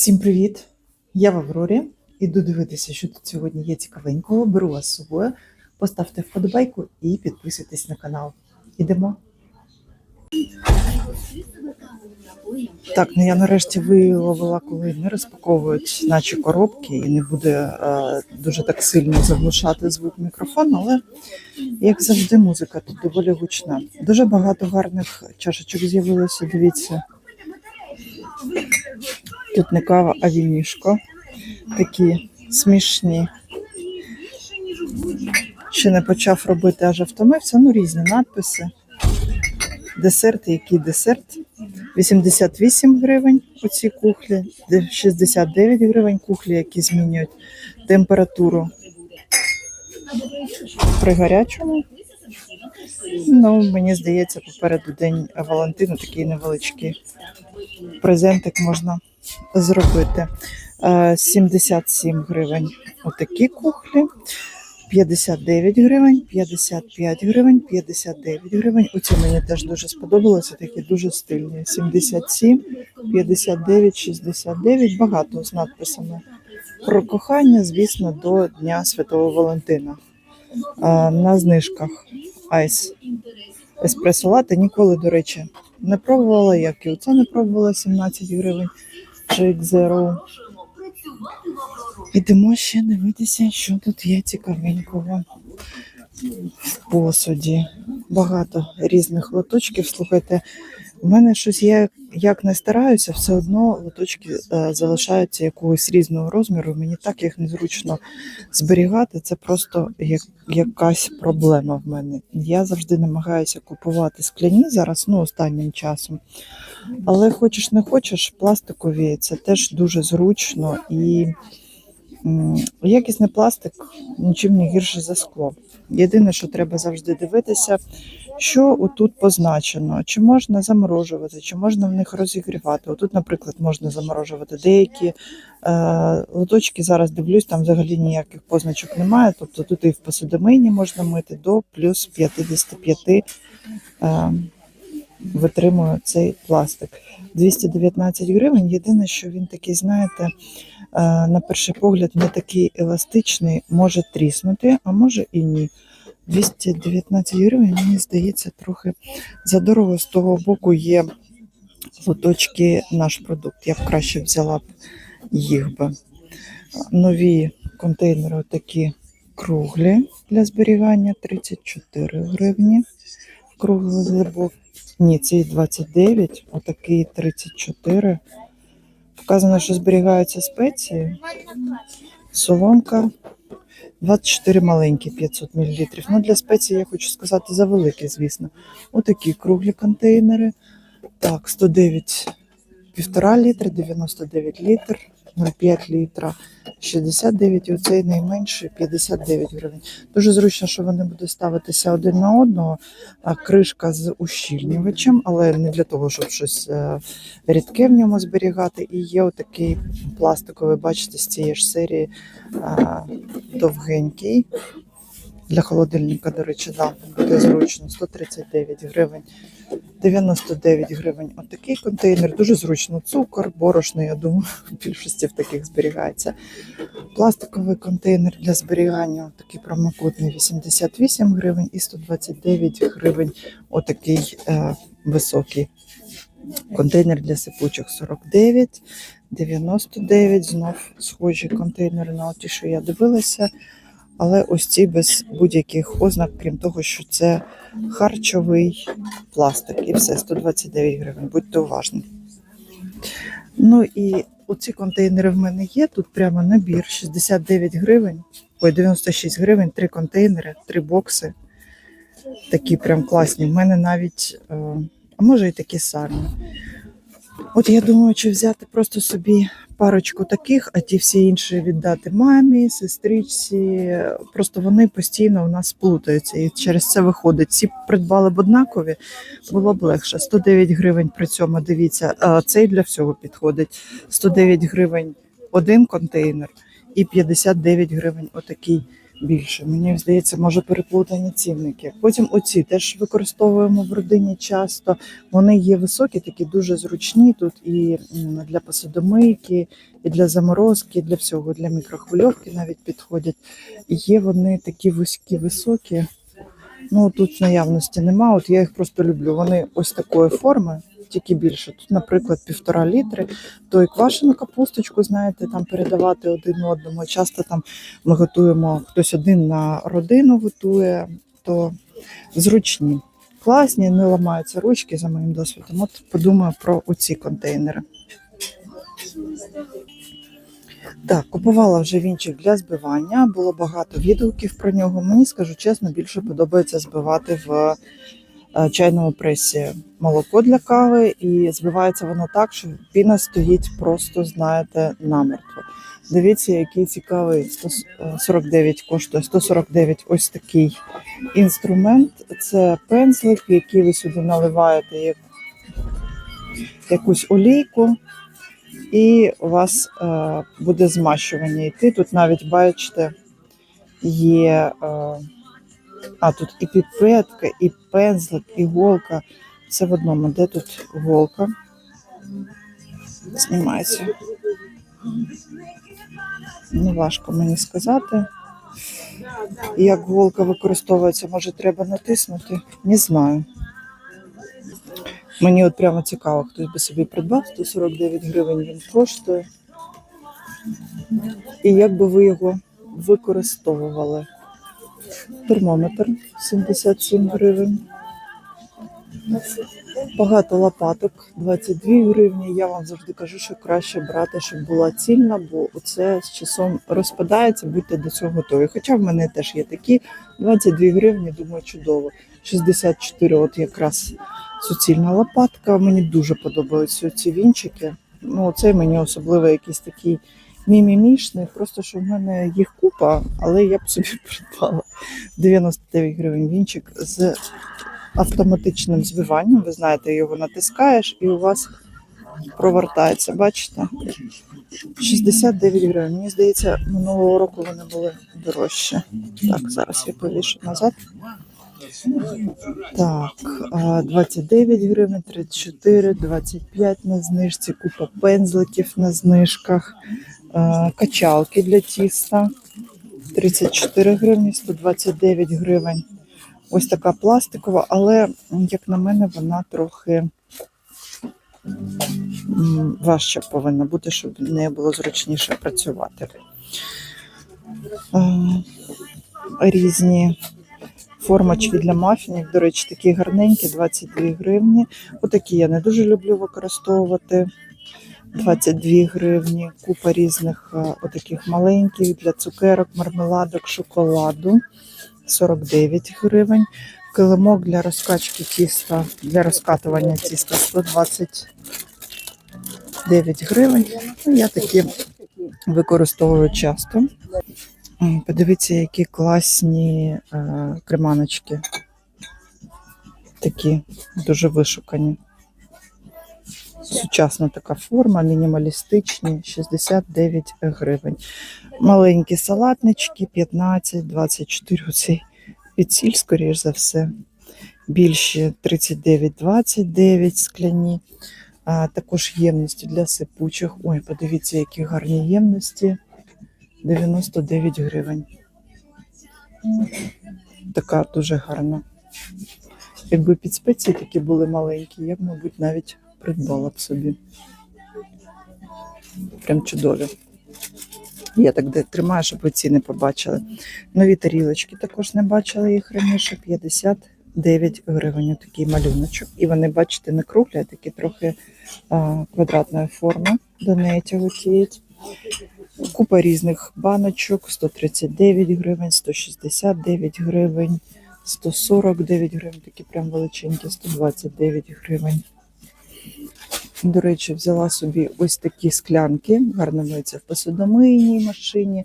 Всім привіт! Я в Аврорі. Іду дивитися, що тут сьогодні є цікавенького. Беру вас з собою. Поставте вподобайку і підписуйтесь на канал. Ідемо. Так, ну я нарешті виловила, коли не розпаковують наші коробки і не буде е, дуже так сильно заглушати звук мікрофону, але як завжди, музика тут доволі гучна. Дуже багато гарних чашечок з'явилося. Дивіться. Тут не кава, а вінішко. Такі смішні. Ще не почав робити, аж втомився. Ну, різні надписи. Десерт, який десерт. 88 гривень оці кухлі, 69 гривень кухлі, які змінюють температуру при гарячому. Ну, мені здається, попереду день Валентину такий невеличкий презентик можна зробити. Е, 77 гривень отакі кухлі, 59 гривень, 55 гривень, 59 гривень. Оці мені теж дуже сподобалося, такі дуже стильні. 77, 59, 69, багато з надписами. Про кохання, звісно, до Дня Святого Валентина. Е, На знижках айс еспресо лати ніколи, до речі, не пробувала, як і оце не пробувала 17 гривень. Jake Zero. Ідемо ще дивитися, що тут є цікавенького в посуді. Багато різних лоточків. Слухайте, у мене щось є, як не стараюся, все одно лоточки е, залишаються якогось різного розміру. Мені так їх незручно зберігати. Це просто як, якась проблема в мене. Я завжди намагаюся купувати скляні зараз, ну останнім часом. Але хочеш не хочеш, пластикові це теж дуже зручно і якісний пластик нічим не гірше за скло. Єдине, що треба завжди дивитися, що отут позначено, чи можна заморожувати, чи можна в них розігрівати. Отут, наприклад, можна заморожувати деякі е, лоточки. Зараз дивлюсь, там взагалі ніяких позначок немає. Тобто тут і в посудомийні можна мити до плюс 55 е, витримує цей пластик. 219 гривень. Єдине, що він такий, знаєте, е, на перший погляд не такий еластичний, може тріснути, а може і ні. 219 гривень, мені здається, трохи задорого. З того боку є лоточки наш продукт. Я б краще взяла б їх би. Нові контейнери такі круглі для зберігання 34 гривні. Круглий глибок. Ні, цей 29, отакий 34. Вказано, що зберігаються спеції. Соломка 24 маленькі 500 мл. Ну, для спеції, я хочу сказати, завеликі, звісно. Отакі круглі контейнери. Так, 109 1,5 літра, 99 літр, 0,5 літра, 69, і оцей найменший 59 гривень. Дуже зручно, що вони будуть ставитися один на одного, кришка з ущільнювачем, але не для того, щоб щось е, рідке в ньому зберігати. І є отакий пластиковий, бачите, з цієї ж серії довгенький. Для холодильника, до речі, да, буде зручно. 139 гривень, 99 гривень. Отакий контейнер, дуже зручно. Цукор, борошно, я думаю, в більшості в таких зберігається. Пластиковий контейнер для зберігання, такий промокодний 88 гривень і 129 гривень. Отакий е, високий. Контейнер для сипучих 49, 99, знов схожі контейнери на ті, що я дивилася. Але ось ці без будь-яких ознак, крім того, що це харчовий пластик. І все, 129 гривень. Будьте уважні. Ну і оці контейнери в мене є. Тут прямо набір 69 гривень. Ой, 96 гривень, три контейнери, три бокси. Такі прям класні. В мене навіть, е, а може і такі самі. От я думаю, чи взяти просто собі парочку таких, а ті всі інші віддати мамі, сестричці. Просто вони постійно у нас плутаються. І через це виходить. Ці придбали б однакові, було б легше. 109 гривень при цьому, дивіться, а цей для всього підходить. 109 гривень один контейнер і 59 гривень отакий більше. Мені здається, може переплутані цінники. Потім оці теж використовуємо в родині часто. Вони є високі, такі дуже зручні тут і для посудомийки, і для заморозки, і для всього, для мікрохвильовки навіть підходять. Є вони такі вузькі, високі. Ну тут наявності нема. От я їх просто люблю. Вони ось такої форми, тільки більше. Тут, наприклад, півтора літри. То і квашену капусточку, знаєте, там передавати один одному. Часто там ми готуємо, хтось один на родину готує, то зручні. Класні, не ламаються ручки за моїм досвідом. От подумаю про оці контейнери. Так, купувала вже вінчик для збивання. Було багато відгуків про нього. Мені скажу чесно, більше подобається збивати в чайному пресі молоко для кави, і збивається воно так, що піна стоїть просто, знаєте, намертво. Дивіться, який цікавий 149 коштує 149 ось такий інструмент. Це пензлик, який ви сюди наливаєте як- якусь олійку, і у вас е, буде змащування йти. Тут навіть бачите, є. Е, а тут і піпетка, і пензлик, і голка. Все в одному. Де тут голка? Знімається. Ну, важко мені сказати. Як голка використовується, може треба натиснути? Не знаю. Мені от прямо цікаво, хтось би собі придбав 149 гривень він коштує. І як би ви його використовували? Термометр 77 гривень. Багато лопаток 22 гривні. Я вам завжди кажу, що краще брати, щоб була цільна, бо це з часом розпадається, будьте до цього готові. Хоча в мене теж є такі 22 гривні, думаю, чудово. 64 от якраз суцільна лопатка. Мені дуже подобаються ці вінчики. Ну, цей мені особливо якийсь такий мімімішний, просто що в мене їх купа, але я б собі придбала 99 гривень вінчик з автоматичним збиванням. Ви знаєте, його натискаєш і у вас провертається. Бачите? 69 гривень. Мені здається, минулого року вони були дорожчі. Так, зараз я повішу назад. Так, а, 29 гривень, 34, 25 на знижці, купа пензликів на знижках, качалки для тіста 34 гривні, 129 гривень. Ось така пластикова, але, як на мене, вона трохи м, важча повинна бути, щоб не було зручніше працювати. Різні формочки для мафінів. До речі, такі гарненькі, 22 гривні. Отакі я не дуже люблю використовувати. 22 гривні, купа різних а, отаких маленьких для цукерок, мармеладок, шоколаду. 49 гривень. Килимок для розкачки тіста, для розкатування тіста 129 гривень. Ну, я такі використовую часто. Подивіться, які класні е, креманочки. Такі дуже вишукані. Сучасна така форма, мінімалістичні, 69 гривень. Маленькі салатнички 15, 24. Оцей підсіль, скоріш за все. Більші 39, 29 скляні. А, також ємності для сипучих. Ой, подивіться, які гарні ємності. 99 гривень. Така дуже гарна. Якби під спеції такі були маленькі, я б, мабуть, навіть придбала б собі. Прям чудові. Я так де тримаю, щоб ви ціни побачили. Нові тарілочки також не бачила їх раніше. 59 гривень такий малюночок. І вони, бачите, не круглі, а такі трохи а, квадратної форми. До неї тяготіють. Купа різних баночок: 139 гривень, 169 гривень, 149 гривень, такі прям величенькі, 129 гривень. До речі, взяла собі ось такі склянки, гарно миються в посудомийній машині.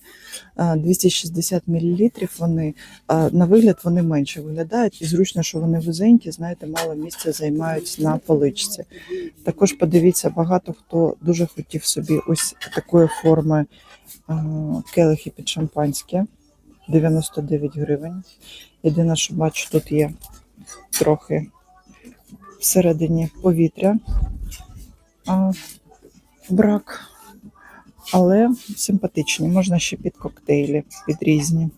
260 мл. Вони на вигляд вони менше виглядають, і зручно, що вони вузенькі, знаєте, мало місця займають на поличці. Також подивіться, багато хто дуже хотів собі ось такої форми келихи під шампанське. 99 гривень. Єдине, що бачу, тут є трохи всередині повітря. Брак. Але симпатичні. Можна ще під коктейлі, під різні.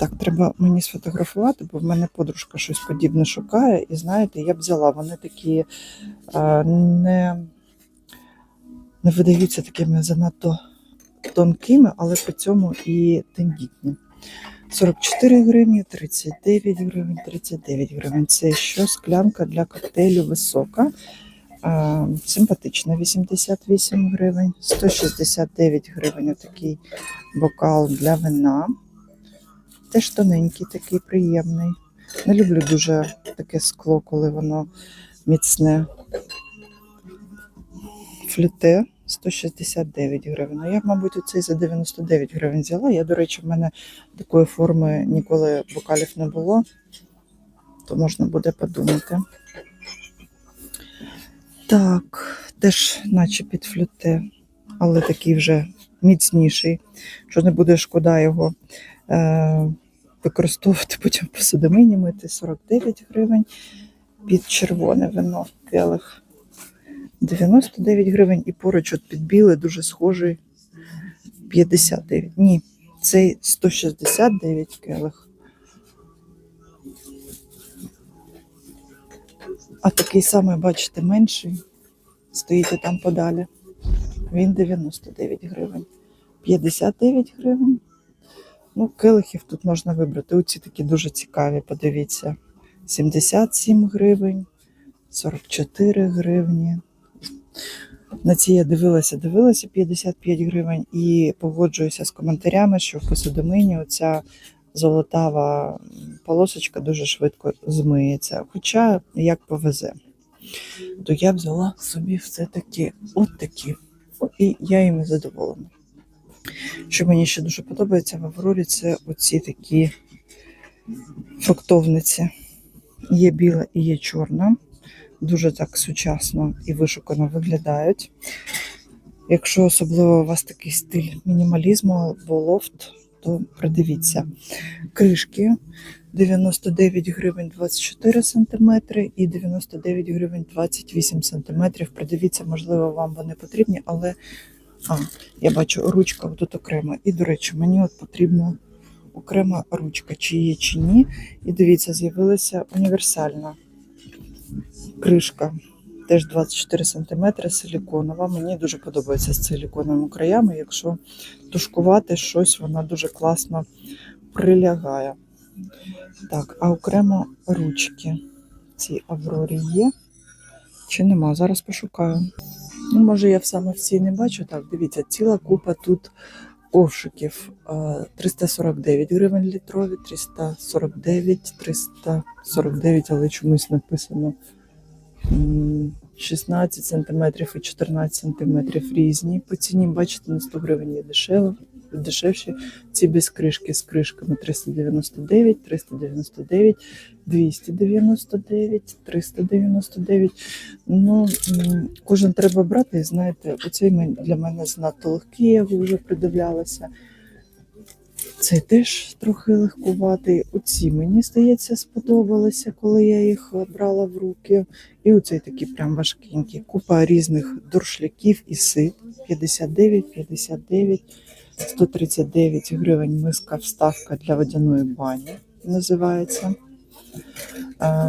Так, треба мені сфотографувати, бо в мене подружка щось подібне шукає. І знаєте, я б взяла. Вони такі а, не, не видаються такими занадто тонкими, але при цьому і тендітні. 44 гривні, 39 гривень, 39 гривень. Це що склянка для коктейлю висока. Симпатична 88 гривень, 169 гривень отакий бокал для вина. Теж тоненький, такий приємний. Не люблю дуже таке скло, коли воно міцне. Флюте 169 гривень. Ну, я, мабуть, оцей за 99 гривень взяла. Я, до речі, в мене такої форми ніколи бокалів не було, то можна буде подумати. Так, теж, наче під флюте, але такий вже міцніший, що не буде шкода його е, використовувати потім по судомині мити 49 гривень. Під червоне вино в келих 99 гривень і поруч от під біле дуже схожий 59. Ні, цей 169 келих. А такий самий, бачите, менший. Стоїть там подалі. Він 99 гривень. 59 гривень. Ну, келихів тут можна вибрати. Оці такі дуже цікаві, подивіться. 77 гривень, 44 гривні. На ці я дивилася, дивилася 55 гривень і погоджуюся з коментарями, що в посудомині оця золотава полосочка дуже швидко змиється. Хоча як повезе, то я б взяла собі все-таки от такі. І я їм задоволена. Що мені ще дуже подобається в Аврорі, це оці такі фруктовниці. Є біла і є чорна. Дуже так сучасно і вишукано виглядають. Якщо особливо у вас такий стиль мінімалізму або лофт, то придивіться. Кришки 99 гривень 24 см і 99 гривень 28 см. Придивіться, можливо, вам вони потрібні, але а, я бачу, ручка тут окрема. І, до речі, мені от потрібна окрема ручка, чи є, чи ні. І дивіться, з'явилася універсальна кришка. Теж 24 см силіконова. Мені дуже подобається з силіконовими краями. Якщо тушкувати щось, вона дуже класно прилягає. Так, а окремо ручки. Ці Аврорі є. Чи нема? Зараз пошукаю. Ну, може, я саме в цій не бачу. Так, дивіться, ціла купа тут ковшиків. Е, 349 гривень літрові, 349, 349, але чомусь написано 16 см і 14 см різні. По ціні, бачите, на 100 гривень є дешево, дешевші. Ці без кришки з кришками 399, 399, 299, 399. Ну, кожен треба брати, і знаєте, оцей для мене занадто легкий, я вже придивлялася. Цей теж трохи легкуватий. Оці мені здається сподобалися, коли я їх брала в руки. І оцей такий прям важкенький. Купа різних дуршляків і сит. 59, 59, 139 гривень миска вставка для водяної бані називається.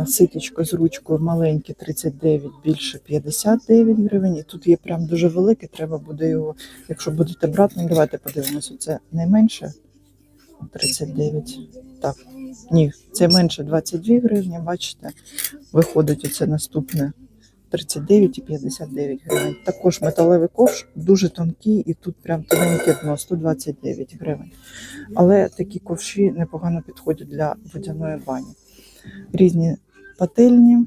Ситочко з ручкою маленьке 39, більше 59 гривень. І тут є прям дуже велике, треба буде його, якщо будете брати, ну давайте подивимося. Це найменше 39. Так, ні, це менше 22 гривні, бачите, виходить оце наступне 39 і 59 гривень. Також металевий ковш дуже тонкий і тут прям тоненьке дно 129 гривень. Але такі ковші непогано підходять для водяної бані. Різні пательні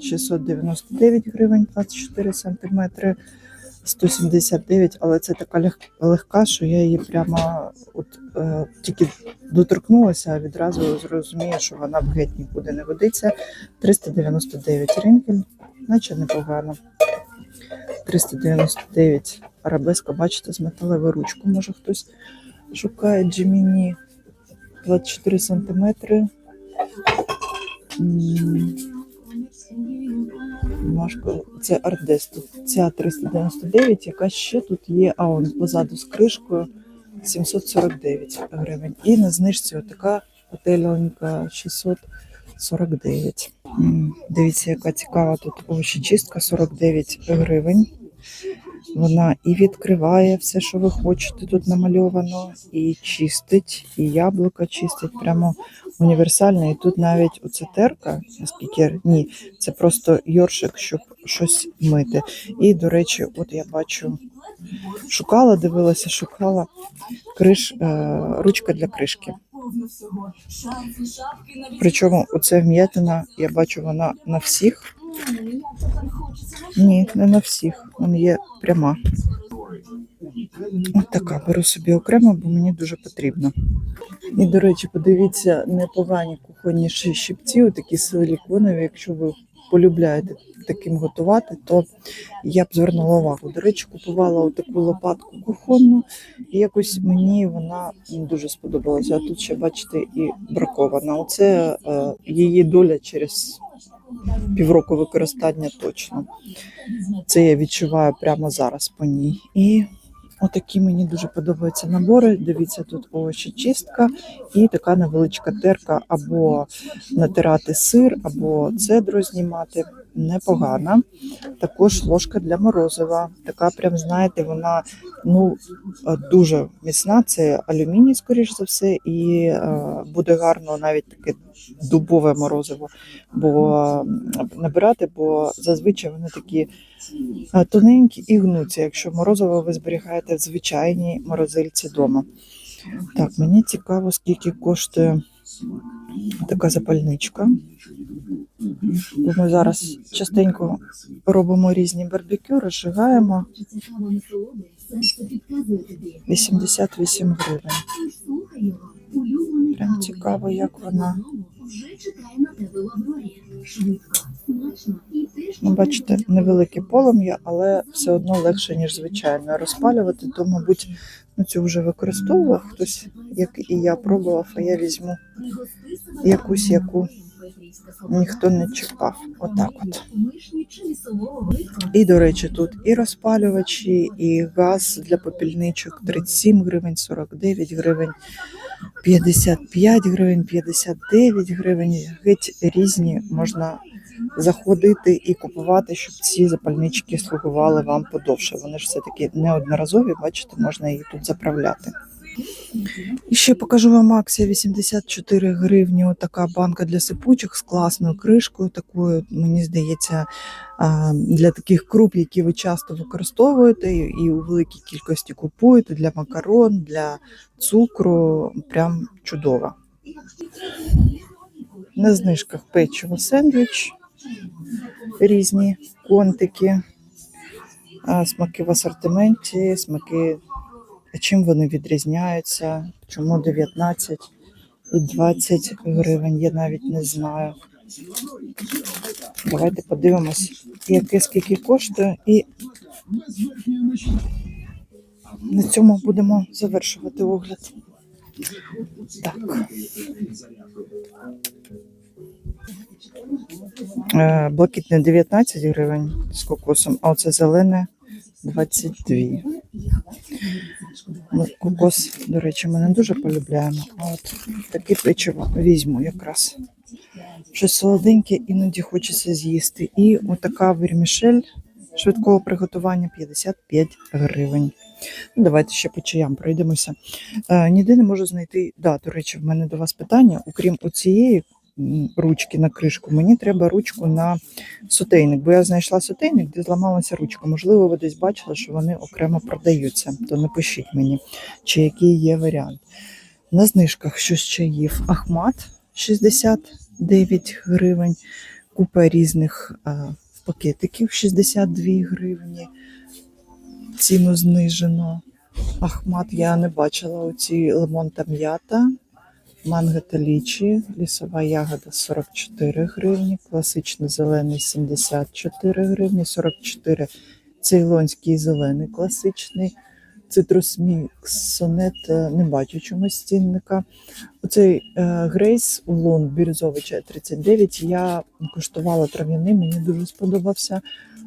699 гривень 24 сантиметри. 179, але це така лег- легка, що я її прямо от, е, тільки доторкнулася, а відразу зрозумію, що вона в геть нікуди не годиться. 399 ринкель, наче непогано. 399 арабеска, бачите, з металевою ручкою може хтось Шукає Джиміні 24 сантиметри. М, Машко, це Ардесту. Ця 399, яка ще тут є, а он позаду з кришкою 749 гривень. І на знижці отака готельонька 649. Дивіться, яка цікава тут овочечистка 49 гривень. Вона і відкриває все, що ви хочете, тут намальовано, і чистить, і яблука чистить. Прямо універсальна. І тут навіть оця терка, наскільки ні, це просто йоршик, щоб щось мити. І, до речі, от я бачу, шукала, дивилася, шукала криш, е, ручка для кришки. Причому оце вм'ятина, я бачу, вона на всіх. Ні, не на всіх. Вона є пряма. Ось така, беру собі окремо, бо мені дуже потрібно. І, до речі, подивіться, непогані кухонні щипці, такі силіконові. Якщо ви полюбляєте таким готувати, то я б звернула увагу. До речі, купувала таку лопатку кухонну, і якось мені вона дуже сподобалася. А тут ще, бачите, і бракована. Оце е, її доля через півроку використання точно. Це я відчуваю прямо зараз по ній. І отакі мені дуже подобаються набори. Дивіться, тут овочі чистка і така невеличка терка або натирати сир, або цедру знімати. Непогана. Також ложка для морозива. Така, прям, знаєте, вона ну, е, дуже міцна. Це алюміній, скоріш за все, і е, буде гарно навіть таке дубове морозиво бо набирати, бо зазвичай вони такі е, тоненькі і гнуться, якщо морозиво ви зберігаєте в звичайній морозильці вдома. Так, мені цікаво, скільки коштує така запальничка. Ми зараз частенько робимо різні барбекю, розжигаємо 88 гривень. Прям цікаво, як вона. Ну, бачите, невелике полум'я, але все одно легше, ніж звичайно. Розпалювати, то, мабуть, ну, цю вже використовував хтось, як і я пробував, а я візьму якусь, яку ніхто не чіпав. Отак от. І, до речі, тут і розпалювачі, і газ для попільничок 37 гривень, 49 гривень, 55 гривень, 59 гривень. Геть різні можна заходити і купувати, щоб ці запальнички слугували вам подовше. Вони ж все-таки неодноразові, бачите, можна її тут заправляти. І ще покажу вам акція 84 гривні. Отака банка для сипучих з класною кришкою. Такою, мені здається, для таких круп, які ви часто використовуєте і у великій кількості купуєте для макарон, для цукру. Прям чудова. На знижках печиво сендвіч, різні контики, смаки в асортименті, смаки. Чим вони відрізняються? Чому 19 і 20 гривень? Я навіть не знаю. Давайте подивимось, яке скільки коштує, і на цьому будемо завершувати огляд. Так. Е, Блакитне 19 гривень з кокосом, а оце зелене 22. Ну, кокос, до речі, ми не дуже полюбляємо. От таке печиво візьму якраз. Щось солоденьке, іноді хочеться з'їсти. І отака вермішель швидкого приготування 55 гривень. Ну, давайте ще по чаям пройдемося. Е, ніде не можу знайти. Да, до речі, в мене до вас питання. Окрім оцієї ручки на кришку, мені треба ручку на сотейник, бо я знайшла сотейник, де зламалася ручка. Можливо, ви десь бачили, що вони окремо продаються. То напишіть мені, чи який є варіант. На знижках що з чаїв. Ахмат 69 гривень, купа різних пакетиків 62 гривні. Ціну знижено. Ахмат я не бачила. Оці лимон та м'ята, манго та лічі, лісова ягода 44 гривні, класичний зелений 74 гривні, 44 цейлонський зелений класичний Mix Сонет е, не бачу чомусь цінника. Оцей е, Грейс Улон бірюзовий чай 39. Я куштувала трав'яний, мені дуже сподобався.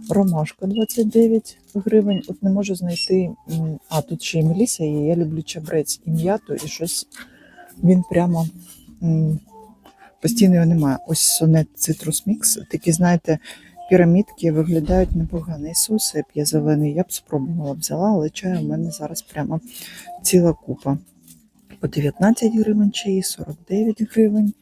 Ромашка 29 гривень. От не можу знайти. А, тут ще й Меліса є. Я люблю чабрець і м'яту, і щось він прямо постійно його немає. Ось сонет Citrus Mix. Такі, знаєте, пірамідки виглядають непогано. І соусип є зелений. Я б спробувала взяла, але чаю в мене зараз прямо ціла купа. По 19 гривень чаї, 49 гривень,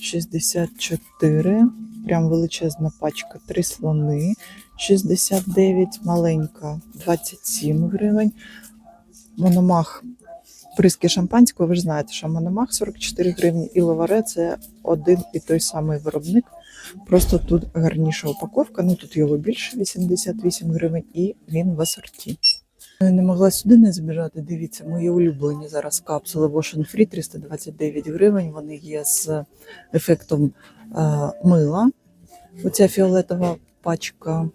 64. Прям величезна пачка, 3 слони, 69, маленька, 27 гривень. Мономах приски шампанського, ви ж знаєте, що Мономах 44 гривні і лаваре це один і той самий виробник. Просто тут гарніша упаковка. Ну тут його більше 88 гривень, і він в асорті. Не могла сюди не збіжати. Дивіться, мої улюблені зараз капсули Wash and Free 329 гривень. Вони є з ефектом е, мила. Оця фіолетова пачка,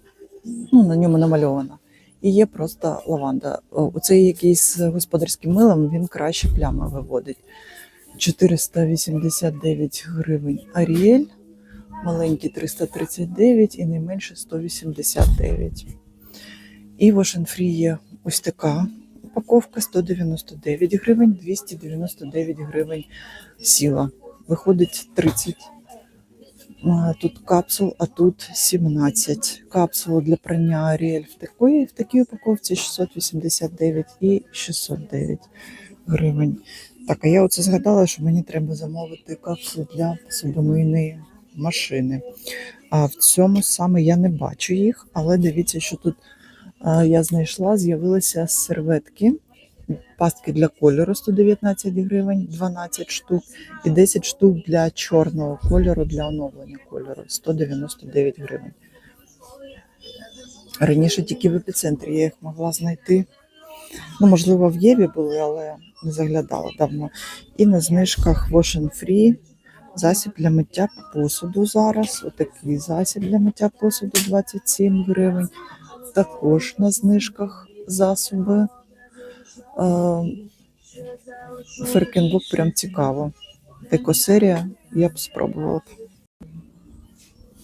ну на ньому намальована. І є просто лаванда. Оцей якийсь господарським милом він краще плями виводить. 489 гривень Аріель, маленький 339 і найменше 189. І and є ось така упаковка 199 гривень, 299 гривень сіла. Виходить 30 а, тут капсул, а тут 17. Капсул для прання Аріель в такої, в такій упаковці 689 і 609 гривень. Так, а я оце згадала, що мені треба замовити капсулу для посудомийної машини. А в цьому саме я не бачу їх, але дивіться, що тут я знайшла, з'явилися серветки. Пастки для кольору 119 гривень, 12 штук, і 10 штук для чорного кольору для оновлення кольору 199 гривень. Раніше тільки в епіцентрі я їх могла знайти. Ну, можливо, в Єві були, але не заглядала давно. І на знижках Wash Free засіб для миття посуду зараз. Отакий засіб для миття посуду 27 гривень. Також на знижках засоби. Феркенбок прям цікаво. Екосерія, я б спробувала.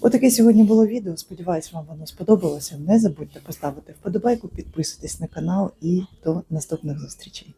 Отаке сьогодні було відео. Сподіваюсь, вам воно сподобалося. Не забудьте поставити вподобайку, підписуйтесь на канал і до наступних зустрічей.